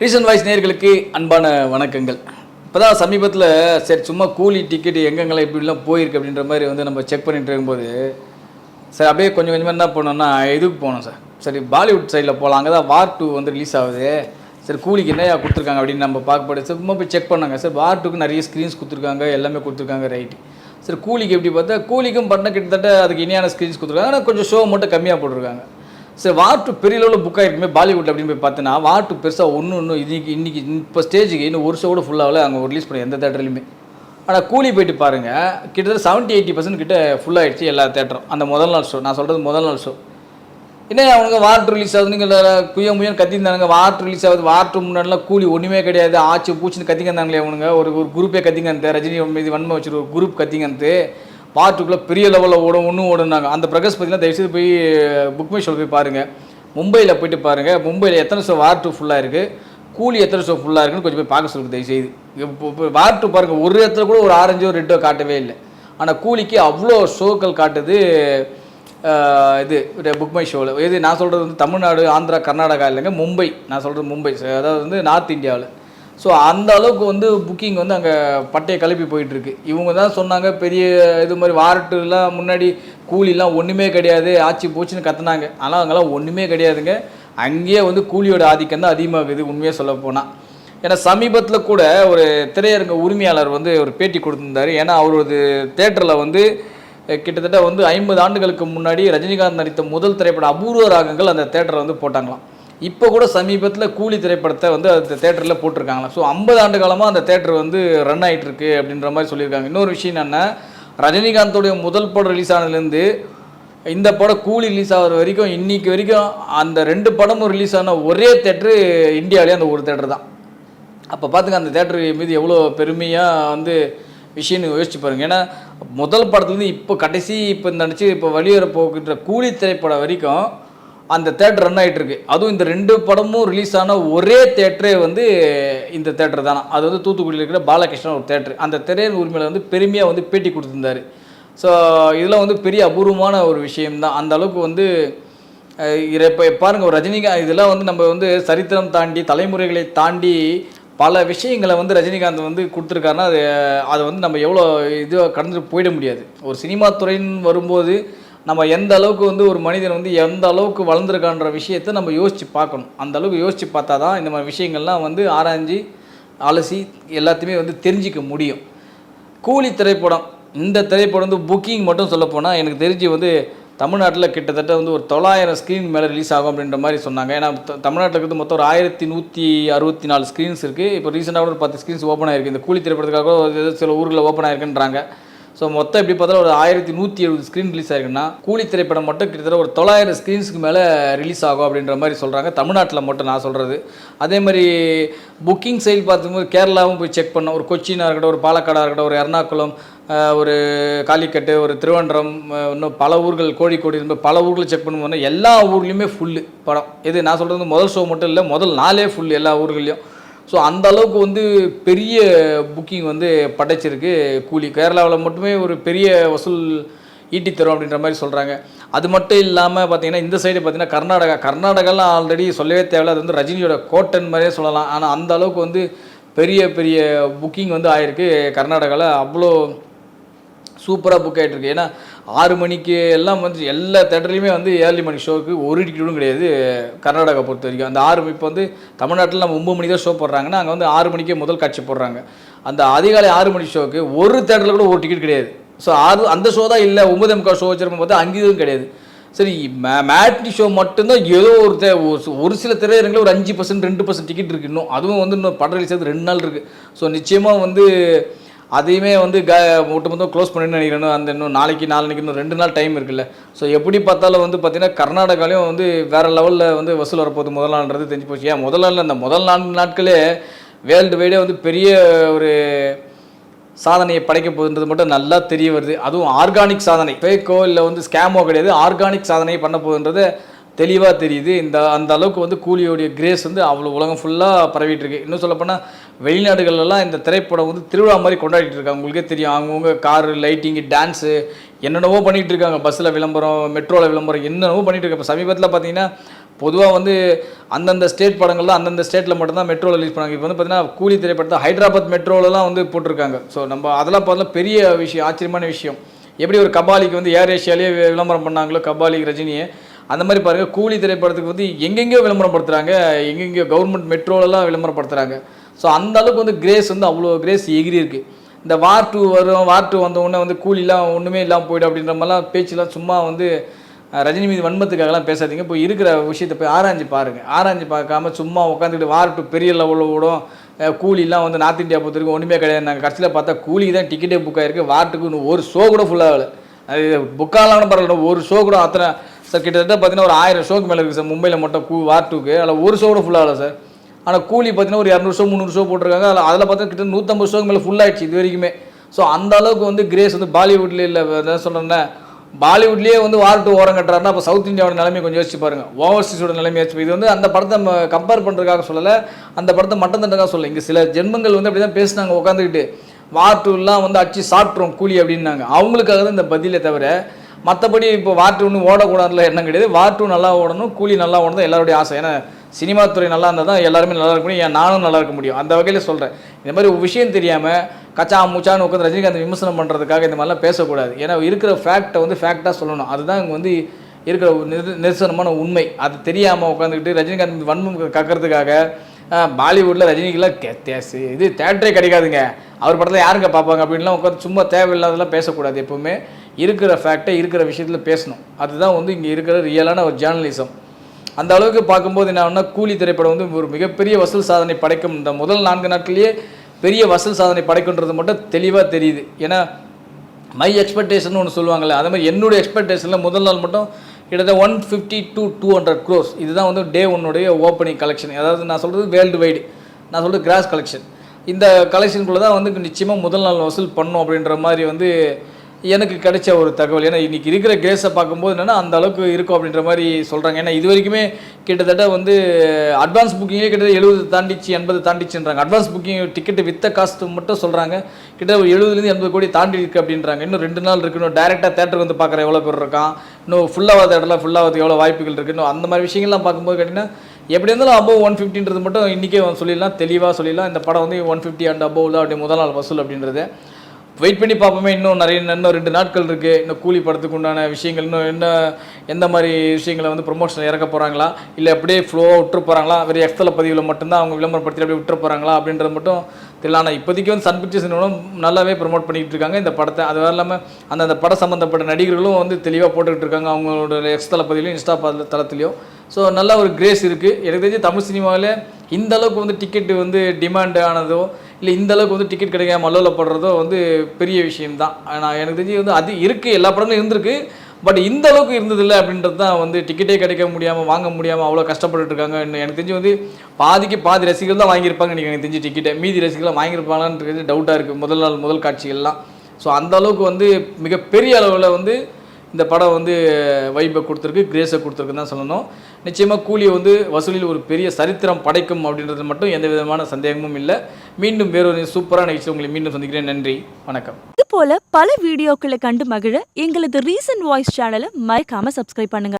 Reason voice நேர்களுக்கு அன்பான வணக்கங்கள். இப்போ தான் சமீபத்தில் சரி சும்மா கூலி டிக்கெட் எங்கெங்கெல்லாம் இப்படிலாம் போயிருக்கு அப்படின்ற மாதிரி வந்து நம்ம செக் பண்ணிட்டு இருக்கும்போது சரி அப்படியே கொஞ்சம் கொஞ்சமாக என்ன பண்ணோம்னா இதுக்கு போனோம் சார் சரி பாலிவுட் சைடில் போகலாம் அங்கே தான் வார் டூ வந்து ரிலீஸ் ஆகுது. சரி கூலிக்கு என்னையா கொடுத்துருக்காங்க அப்படின்னு நம்ம பார்க்கப்படு சார் சும்மா போய் செக் பண்ணாங்க. சார் வார் டூக்கு நிறைய ஸ்க்ரீன்ஸ் கொடுத்துருக்காங்க எல்லாமே கொடுத்துருக்காங்க ரைட்டு சரி கூலிக்கு எப்படி பார்த்தா கூலிக்கும் பண்ண கிட்டத்தட்ட அதுக்கு இனியான ஸ்க்ரீன்ஸ் கொடுத்துருக்காங்க. ஆனால் கொஞ்சம் ஷோ மட்டும் கம்மியாக போட்டிருக்காங்க. சரி வாட்டு பெரிய லெவலில் புக் ஆகிருக்குமே பாலிவுட் அப்படின்னு போய் பார்த்தீங்கன்னா வாட்டு பெருசாக ஒன்று ஒன்று இன்னைக்கு இன்னைக்கு இப்போ ஸ்டேஜுக்கு இன்னும் ஒரு ஷோ கூட ஃபுல்லாகல அங்கே ரிலீஸ் பண்ணி எந்த தேட்டர்லையுமே ஆனால் கூலி போயிட்டு பாருங்கள் கிட்டத்தட்ட செவன்ட்டி எயிட்டி பர்சன்ட் கிட்ட ஃபுல்லாகிடுச்சு எல்லா தேட்டரும் அந்த முதல் நாள் ஷோ நான் சொல்கிறது முதல் நாள் ஷோ என்ன அவனுங்க வார்ட் ரிலீஸ் ஆகுது குய முயன் கத்திருந்தானுங்க வார்ட் ரிலீஸ் ஆகுது வார்ட்டு முன்னாடிலாம் கூலி ஒன்றுமே கிடையாது. ஆச்சு பூச்சின்னு கத்திங்கந்தாங்களே அவனுங்க. ஒரு ஒரு குரூப்பே கத்திங்கந்து ரஜினி மீது வன்மை வச்சுரு ஒரு குரூப் கத்திங்கந்து பார்ட்டுக்குள்ளே பெரிய லெவலில் ஓடும் ஒன்றும் ஓடுனாங்க அந்த பிரகாஷ் பார்த்தீங்கன்னா தயவுசெய்து போய் புக் மை ஷோவில் போய் பாருங்கள் மும்பையில் போயிட்டு பாருங்கள் மும்பையில் எத்தனை ஷோ வார் டூ ஃபுல்லாக இருக்குது கூலி எத்தனை ஷோ ஃபுல்லாக இருக்குன்னு கொஞ்சம் போய் பார்க்க சொல்லுங்க தயவுசெய்து. இப்போ இப்போ வார் டூ பாருங்கள் ஒரு இடத்துல கூட ஒரு ஆரஞ்சோ ரெட்டோ காட்டவே இல்லை. ஆனால் கூலிக்கு அவ்வளோ ஷோக்கள் காட்டுது இது புக் மை ஷோவில் இது நான் சொல்கிறது வந்து தமிழ்நாடு ஆந்திரா கர்நாடகா இல்லைங்க மும்பை. நான் சொல்கிறது மும்பை. அதாவது வந்து நார்த் இந்தியாவில். ஸோ அந்த அளவுக்கு வந்து புக்கிங் வந்து அங்கே பட்டையை கிளப்பி போயிட்டுருக்கு. இவங்க தான் சொன்னாங்க பெரிய இது மாதிரி வாரட்டுலாம் முன்னாடி கூலிலாம் ஒன்றுமே கிடையாது ஆச்சு போச்சுன்னு கத்துனாங்க. ஆனால் அங்கெல்லாம் ஒன்றுமே கிடையாதுங்க. அங்கேயே வந்து கூலியோட ஆதிக்கம் தான் அதிகமாகுது உண்மையாக சொல்ல போனால் ஏன்னா சமீபத்தில் கூட ஒரு திரையரங்க உரிமையாளர் வந்து ஒரு பேட்டி கொடுத்துருந்தாரு. ஏன்னா அவரது தேட்டரில் வந்து கிட்டத்தட்ட வந்து ஐம்பது ஆண்டுகளுக்கு முன்னாடி ரஜினிகாந்த் நடித்த முதல் திரைப்பட அபூர்வ ராகங்கள் அந்த தேட்டரை வந்து போட்டாங்களாம். இப்போ கூட சமீபத்தில் கூலி திரைப்படத்தை வந்து அந்த தேட்டரில் போட்டிருக்காங்களா? ஸோ ஐம்பது ஆண்டு காலமாக அந்த தேட்டர் வந்து ரன் ஆகிட்டுருக்கு அப்படின்ற மாதிரி சொல்லியிருக்காங்க. இன்னொரு விஷயம் என்னென்னா ரஜினிகாந்தோடைய முதல் படம் ரிலீஸ் ஆனதுலேருந்து இந்த படம் கூலி ரிலீஸ் ஆகிற வரைக்கும் இன்றைக்கி வரைக்கும் அந்த ரெண்டு படமும் ரிலீஸ் ஆன ஒரே தேட்ரு இந்தியாவிலே அந்த ஒரு தேட்டர் தான். அப்போ பார்த்துங்க அந்த தேட்டரு மீது எவ்வளோ பெருமையாக வந்து விஷயம்னு யோசிச்சு பாருங்க. ஏன்னா முதல் படத்துலேருந்து இப்போ கடைசி இப்போ நினச்சி இப்போ வழிவர போகின்ற கூலி திரைப்படம் வரைக்கும் அந்த தேட்டர் ரன் ஆகிட்டு இருக்கு அதுவும் இந்த ரெண்டு படமும் ரிலீஸ் ஆன ஒரே தேட்டரே வந்து இந்த தேட்டர் தானே? அது வந்து தூத்துக்குடியில் இருக்கிற பாலகிருஷ்ணன் ஒரு தேட்டர். அந்த திரையின் உரிமையில் வந்து பெருமையாக வந்து பேட்டி கொடுத்துருந்தாரு. ஸோ இதெல்லாம் வந்து பெரிய அபூர்வமான ஒரு விஷயம்தான். அந்த அளவுக்கு வந்து இப்போ பாருங்கள் ரஜினிகாந்த் இதெல்லாம் வந்து நம்ம வந்து சரித்திரம் தாண்டி தலைமுறைகளை தாண்டி பல விஷயங்களை வந்து ரஜினிகாந்த் வந்து கொடுத்துருக்காருன்னா அது அதை வந்து நம்ம எவ்வளோ இதுவாக கடந்துட்டு போயிட முடியாது. ஒரு சினிமா துறைன்னு வரும்போது நம்ம எந்த அளவுக்கு வந்து ஒரு மனிதன் வந்து எந்த அளவுக்கு வளர்ந்துருக்கான்ற விஷயத்தை நம்ம யோசித்து பார்க்கணும். அந்த அளவுக்கு யோசித்து பார்த்தா தான் இந்த மாதிரி விஷயங்கள்லாம் வந்து ஆராய்ஞ்சு அலசி எல்லாத்தையுமே வந்து தெரிஞ்சிக்க முடியும். கூலி திரைப்படம். இந்த திரைப்படம் வந்து புக்கிங் மட்டும் சொல்லப்போனால் எனக்கு தெரிஞ்சு வந்து தமிழ்நாட்டில் கிட்டத்தட்ட வந்து ஒரு தொள்ளாயிரம் ஸ்க்ரீன் மேலே ரிலீஸ் ஆகும் அப்படின்ற மாதிரி சொன்னாங்க. ஏன்னா தமிழ்நாட்டில் இருக்கிறது மொத்தம் ஒரு ஆயிரத்தி நூற்றி அறுபத்தி நாலு ஸ்க்ரீன்ஸ் இருக்குது இப்போ ரீசெண்டாக கூட ஒரு பத்து ஸ்க்ரீன்ஸ் ஓப்பன் ஆகிருக்கு இந்த கூலி திரைப்படத்துக்காக ஏதோ சில ஊரில் ஓப்பன் ஆகிருக்குன்றாங்க ஸோ மொத்தம் எப்படி பார்த்தாலும் ஒரு ஆயிரத்தி நூற்றி எழுபது ஸ்க்ரீன் ரிலீஸ் ஆயிருக்குன்னா கூலி திரைப்படம் மட்டும் கிட்டத்தட்ட ஒரு தொள்ளாயிரம் ஸ்க்ரீன்ஸ்க்கு மேலே ரிலீஸ் ஆகும் அப்படின்ற மாதிரி சொல்கிறாங்க தமிழ்நாட்டில் மட்டும் நான் சொல்கிறது அதே மாதிரி புக்கிங் சைடு பார்க்கும்போது கேரளாவும் போய் செக் பண்ணோம். ஒரு கொச்சினாக இருக்கட்டும் ஒரு பாலக்காடாக இருக்கட்டும் ஒரு எர்ணாகுளம் ஒரு காலிக்கட்டு ஒரு திருவண்டரம் இன்னும் பல ஊர்கள் கோழிக்கோடி இந்த பல ஊர்களை செக் பண்ணும்போது எல்லா ஊர்லேயுமே ஃபுல்லு படம். இது நான் சொல்கிறது முதல் ஷோ மட்டும் இல்லை முதல் நாளே ஃபுல் எல்லா ஊர்கள்லையும். ஸோ அந்த அளவுக்கு வந்து பெரிய புக்கிங் வந்து படைச்சிருக்கு கூலி. கேரளாவில் மட்டுமே ஒரு பெரிய வசூல் ஈட்டி தரும் அப்படின்ற மாதிரி சொல்கிறாங்க அது மட்டும் இல்லாமல் பார்த்தீங்கன்னா இந்த சைடு பார்த்தீங்கன்னா கர்நாடகா. கர்நாடகாலாம் ஆல்ரெடி சொல்லவே தேவையில்ல. அது வந்து ரஜினியோட கோட்டன் மாதிரியே சொல்லலாம். ஆனால் அந்த அளவுக்கு வந்து பெரிய பெரிய புக்கிங் வந்து ஆயிருக்கு கர்நாடகாவில் அவ்வளோ சூப்பராக புக் ஆகிட்டுருக்கு ஏன்னா ஆறு மணிக்கு எல்லாம் வந்து எல்லா தேட்டர்லையுமே வந்து ஏர்லி மணி ஷோவுக்கு ஒரு டிக்கெட்டும் கிடையாது கர்நாடகா பொறுத்த வரைக்கும். அந்த ஆறு இப்போ வந்து தமிழ்நாட்டில் நம்ம ஒம்பது மணி தான் ஷோ போடுறாங்கன்னா அங்கே வந்து ஆறு மணிக்கே முதல் காட்சி போடுறாங்க. அந்த அதிகாலை ஆறு மணி ஷோவுக்கு ஒரு தேட்டரில் கூட ஒரு டிக்கெட் கிடையாது. ஸோ ஆறு அந்த ஷோ தான் இல்லை ஒம்பது எம்கா ஷோ வச்சிருப்போம் பார்த்தா அங்கேயும் கிடையாது. சரி மே மேட்னி ஷோ மட்டும்தான் ஏதோ ஒரு தே ஒரு- ஒரு சில திரையரங்கில் ஒரு அஞ்சு பர்சன்ட் ரெண்டு பர்சன்ட் டிக்கெட் இருக்குது இன்னும். அதுவும் வந்து இன்னும் படம் ரிலீஸ் ஆகுது ரெண்டு நாள் இருக்குது ஸோ நிச்சயமாக வந்து அதையுமே வந்து க ஒட்டுமொத்தம் க்ளோஸ் பண்ணி நினைக்கிறேன் அந்த இன்னும் நாளைக்கு நாளைக்கு இன்னும் ரெண்டு நாள் டைம் இருக்குல்ல. ஸோ எப்படி பார்த்தாலும் வந்து பார்த்தீங்கன்னா கர்நாடகாலையும் வந்து வேறு லெவலில் வந்து வசூல் வரப்போகுது முதல் நாள்ன்றது தெரிஞ்சு போச்சு. ஏன் முதல் நாள் அந்த முதல் நான்கு நாட்களே வேர்ல்டு வைடே வந்து பெரிய ஒரு சாதனையை படைக்க போகுதுன்றது மட்டும் நல்லா தெரிய வருது. அதுவும் ஆர்கானிக் சாதனை. ஃபேக்கோ இல்லை வந்து ஸ்கேமோ கிடையாது. ஆர்கானிக் சாதனையை பண்ண போகுதுன்றது தெளிவாக தெரியுது. இந்த அந்த அளவுக்கு வந்து கூலியோடைய கிரேஸ் வந்து அவ்வளோ உலகம் ஃபுல்லாக பரவிட்டு இருக்கு. இன்னும் சொல்லப்போனால் வெளிநாடுகள்லாம் இந்த திரைப்படம் வந்து திருவிழா மாதிரி கொண்டாடிட்டு இருக்காங்க. உங்களுக்கே தெரியும். அவங்கவுங்க காரு லைட்டிங்கு டான்ஸு என்னென்னவோ பண்ணிகிட்டு இருக்காங்க. பஸ்ஸில் விளம்பரம் மெட்ரோவில் விளம்பரம் என்னென்னவோ பண்ணிகிட்டு இருக்காங்க. இப்போ சமீபத்தில் பார்த்தீங்கன்னா பொதுவாக வந்து அந்தந்த ஸ்டேட் படங்கள்லாம் அந்தந்த ஸ்டேட்டில் மட்டும்தான் மெட்ரோவில் ரிலீஸ் பண்ணாங்க. இப்போ வந்து பார்த்தீங்கன்னா கூலி திரைப்படத்தை ஹைதராபாத் மெட்ரோலலாம் வந்து போட்டிருக்காங்க. ஸோ நம்ம அதெல்லாம் பார்த்தா பெரிய விஷயம் ஆச்சரியமான விஷயம். எப்படி ஒரு கபாலிக்கு வந்து ஏர் ஏஷியாலேயே விளம்பரம் பண்ணாங்களோ கபாலி ரஜினியை. அந்த மாதிரி பாருங்கள் கூலி திரைப்படத்துக்கு வந்து எங்கெங்கேயோ விளம்பரம் படுத்துகிறாங்க எங்கெங்கேயோ கவர்மெண்ட் மெட்ரோலலாம் விளம்பரப்படுத்துகிறாங்க ஸோ அந்த அளவுக்கு வந்து கிரேஸ் வந்து அவ்வளோ கிரேஸ் எகிரி இருக்கு. இந்த வார் டூ வரும் வார் டூ வந்த உடனே வந்து கூலிலாம் ஒன்றுமே இல்லாமல் போயிடும் அப்படின்ற மாதிரிலாம் பேச்சுலாம் சும்மா வந்து ரஜினி மீது வன்மத்துக்காகலாம் பேசாதீங்க. இப்போ இருக்கிற விஷயத்தை போய் ஆராய்ஞ்சு பாருங்கள் ஆராய்ஞ்சு பார்க்காம சும்மா உட்காந்துக்கிட்டு வார் டூ பெரிய லெவலில் ஓடும். கூலிலாம் வந்து நார்த் இந்தியா பொறுத்த வரைக்கும் ஒன்றுமே கிடையாது. நாங்கள் கடைசியில் பார்த்தா கூலிக்கு தான் டிக்கெட்டே புக் ஆகிருக்கு வார்ட்டுக்கு இன்னும் ஒரு ஷோ கூட ஃபுல்லாகல அது புக்காலாம் பரவாயில்ல. ஒரு ஷோ கூட அத்தனை சார் கிட்டத்தட்ட பார்த்தீங்கன்னா ஒரு ஆயிரம் ஷோக்கு மேலே இருக்குது சார் மும்பையில் மட்டும் கூ வார் டூக்கு அதில் ஒரு ஷோ கூட ஃபுல்லாகல சார் ஆனால் கூலி பார்த்தீங்கன்னா ஒரு இரநூறு ஷோ முந்நூறு ஷோ போட்டிருக்காங்க. அதில் அதில் பார்த்தா கிட்ட நூற்றம்பது ஷோக்கு மேலே ஃபுல் ஆயிடுச்சு இது வரைக்குமே. ஸோ அந்த அளவுக்கு வந்து கிரேஸ் வந்து பாலிவுட்ல இல்லை என்ன சொல்கிறேன்னா பாலிவுட்லேயே வந்து வார்ட்டு ஓரம் கட்டுறாருன்னா அப்போ சவுத் இந்தியாவோட நிலைமை கொஞ்சம் யோசிச்சு பாருங்க. ஓவர்சீஸோட நிலைமை யோசிச்சு இது வந்து அந்த படத்தை நம்ம கம்பேர் பண்ணுறதுக்காக சொல்லலை. அந்த படத்தை மட்டும் தண்டக்காக சொல்லலை. இங்கே சில ஜென்மங்கள் வந்து அப்படி தான் பேசினாங்க உட்காந்துக்கிட்டு வார்ட்டுலாம் வந்து அடிச்சு சாப்பிட்றோம் கூலி அப்படின்னாங்க. அவங்களுக்காக தான் இந்த பதிலே தவிர மற்றபடி இப்போ வார் டூ ஒன்று ஓடக்கூடாதுல எண்ணம் கிடையாது. வார் டூ நல்லா ஓடணும் கூலி நல்லா ஓடணும் எல்லாருடைய ஆசை. ஏன்னா சினிமா துறை நல்லா இருந்தால் தான் எல்லாருமே நல்லா இருக்க முடியும். ஏன் நானும் நல்லா இருக்க முடியும். அந்த வகையில் சொல்கிறேன் இந்த மாதிரி ஒரு விஷயம் தெரியாமல் கச்சா மூச்சான்னு உட்காந்து ரஜினிகாந்த் விமர்சனம் பண்ணுறதுக்காக இந்த மாதிரிலாம் பேசக்கூடாது. ஏன்னா இருக்கிற ஃபேக்டை வந்து ஃபேக்டாக சொல்லணும். அதுதான் இங்கே வந்து இருக்கிற நிதர்சனமான உண்மை. அது தெரியாமல் உட்காந்துக்கிட்டு ரஜினிகாந்த் வன்மம் கக்கிறதுக்காக பாலிவுட்டில் ரஜினிக்கெல்லாம் கே- தே- இது தேட்டரே கிடைக்காதுங்க. அவர் படத்தில் யாருங்க பார்ப்பாங்க? அப்படின்லாம் உட்காந்து சும்மா தேவையில்லாதெல்லாம் பேசக்கூடாது எப்பவுமே. இருக்கிற ஃபேக்டை இருக்கிற விஷயத்தில் பேசணும். அதுதான் வந்து இங்கே இருக்கிற ரியலான ஒரு ஜேர்னலிசம் அந்த அளவுக்கு பார்க்கும்போது என்ன ஆகும்னா கூலி திரைப்படம் வந்து ஒரு மிகப்பெரிய வசூல் சாதனை படைக்கும். இந்த முதல் நான்கு நாட்கள்லேயே பெரிய வசூல் சாதனை படைக்குன்றது மட்டும் தெளிவாக தெரியுது. ஏன்னா மை எக்ஸ்பெக்டேஷன் ஒன்று சொல்லுவாங்கல்ல அதே மாதிரி என்னுடைய எக்ஸ்பெக்டேஷனில் முதல் நாள் மட்டும் கிட்டத்தட்ட one fifty to two hundred crores இதுதான் வந்து டே ஒன்னுடைய ஓப்பனிங் கலெக்ஷன் அதாவது நான் சொல்கிறது வேர்ல்டு வைடு நான் சொல்கிறது கிராஸ் கலெக்ஷன் இந்த கலெக்ஷனுக்குள்ளே தான் வந்து நிச்சயமாக முதல் நாள் வசூல் பண்ணும் அப்படின்ற மாதிரி வந்து எனக்கு கிடைச்ச ஒரு தகவல். ஏன்னா இன்றைக்கி இருக்கிற கிரேஸை பார்க்கும்போது என்னென்னா அந்த அளவுக்கு இருக்கும் அப்படின்ற மாதிரி சொல்கிறாங்க ஏன்னா இது வரைக்குமே கிட்டத்தட்ட வந்து அட்வான்ஸ் புக்கிங்கே கிட்டத்தட்ட எழுபது தாண்டிச்சு எண்பது தாண்டிச்சுன்றாங்க. அட்வான்ஸ் புக்கிங் டிக்கெட்டு வித்த காஸ்ட்டு மட்டும் சொல்கிறாங்க கிட்டத்தட்ட ஒரு எழுபதுலேருந்து எண்பது கோடி தாண்டி இருக்கு அப்படின்றாங்க. இன்னும் ரெண்டு நாள் இருக்கணும் டேரெக்டாக தேட்டருக்கு வந்து பார்க்குற எவ்வளோ பேர் இருக்கான்? இன்னும் ஃபுல்லாகாத இடத்துல ஃபுல்லாகிறதுக்கு எவ்வளோ வாய்ப்புகள் இருக்குது இன்னும் அந்த மாதிரி விஷயங்கள்லாம் பார்க்கும்போது கேட்டிங்கன்னா எப்படி இருந்தாலும் அபோவ் ஒன் ஃபிஃப்டின்றது மட்டும் இன்றைக்கே சொல்லிடலாம். தெளிவாக சொல்லிடலாம். இந்த படம் வந்து ஒன் ஃபிஃப்டி அண்ட் அபோவ் தான் அப்படி முதல் நாள் வசூல் அப்படின்றது. வெயிட் பண்ணி பார்ப்போமே இன்னும் நிறைய இன்னும் ரெண்டு நாட்கள் இருக்குது இன்னும் கூலி படத்துக்கு உண்டான விஷயங்கள் இன்னும் என்ன எந்த மாதிரி விஷயங்களை வந்து ப்ரொமோஷன் இறக்க போகிறாங்களா இல்லை அப்படியே ஃப்ளோவாக விட்டுற போகிறாங்களா வெறும் எக்ஸ்தல பதிவில் மட்டும்தான் அவங்க விளம்பரப்படுத்தி அப்படியே விட்டுற போகிறாங்களா அப்படின்றது மட்டும் தெரியல. ஆனால் இப்போதைக்கு வந்து சன் பிக்சர்ஸ் நிறுவனம் நல்லாவே ப்ரொமோட் பண்ணிகிட்டு இருக்காங்க இந்த படத்தை. அது வேறு இல்லாமல் அந்த அந்த படம் சம்மந்தப்பட்ட நடிகர்களும் வந்து தெளிவாக போட்டுக்கிட்டு இருக்காங்க அவங்களோட எக்ஸ்தல பதிலையும் இன்ஸ்டா தளத்துலையும். ஸோ நல்ல ஒரு கிரேஸ் இருக்குது எனக்கு தெரிஞ்சு தமிழ் சினிமாவில் இந்த அளவுக்கு வந்து டிக்கெட்டு வந்து டிமாண்ட் ஆனதோ இல்லை இந்த அளவுக்கு வந்து டிக்கெட் கிடைக்காம அல்லோலப்படுறதோ வந்து பெரிய விஷயம்தான். ஆனால் எனக்கு தெரிஞ்சு வந்து அது இருக்குது எல்லா படங்களும் இருந்திருக்கு. பட் இந்த அளவுக்கு இருந்ததில்லை அப்படின்றது தான் வந்து டிக்கெட்டே கிடைக்க முடியாமல் வாங்க முடியாமல் அவ்வளோ கஷ்டப்பட்டுட்டு இருக்காங்க. எனக்கு தெரிஞ்சு வந்து பாதிக்கு பாதி ரசிகர்கள் தான் வாங்கியிருப்பாங்க எனக்கு தெரிஞ்சு டிக்கெட்டை மீதி ரசிகர்கள் வாங்கியிருப்பாங்களான்றது டவுட்டாக இருக்குது முதல் நாள் முதல் காட்சிகள்லாம். ஸோ அந்த அளவுக்கு வந்து மிகப்பெரிய அளவில் வந்து இந்த படம் வந்து வைப்பை கொடுத்துருக்கு கிரேஸை கொடுத்துருக்குன்னு தான் சொல்லணும். நிச்சயமாக கூலி வந்து வசூலில் ஒரு பெரிய சரித்திரம் படைக்கும் அப்படின்றது மட்டும் எந்த விதமான சந்தேகமும் இல்லை. மீண்டும் வேறொரு சூப்பரான நிகழ்ச்சி உங்களை மீண்டும் சந்திக்கிறேன். நன்றி வணக்கம். இது போல பல வீடியோக்களை கண்டு மகிழ எங்களது ரீசன்ட் வாய்ஸ் சேனலை மறக்காம சப்ஸ்கிரைப் பண்ணுங்க.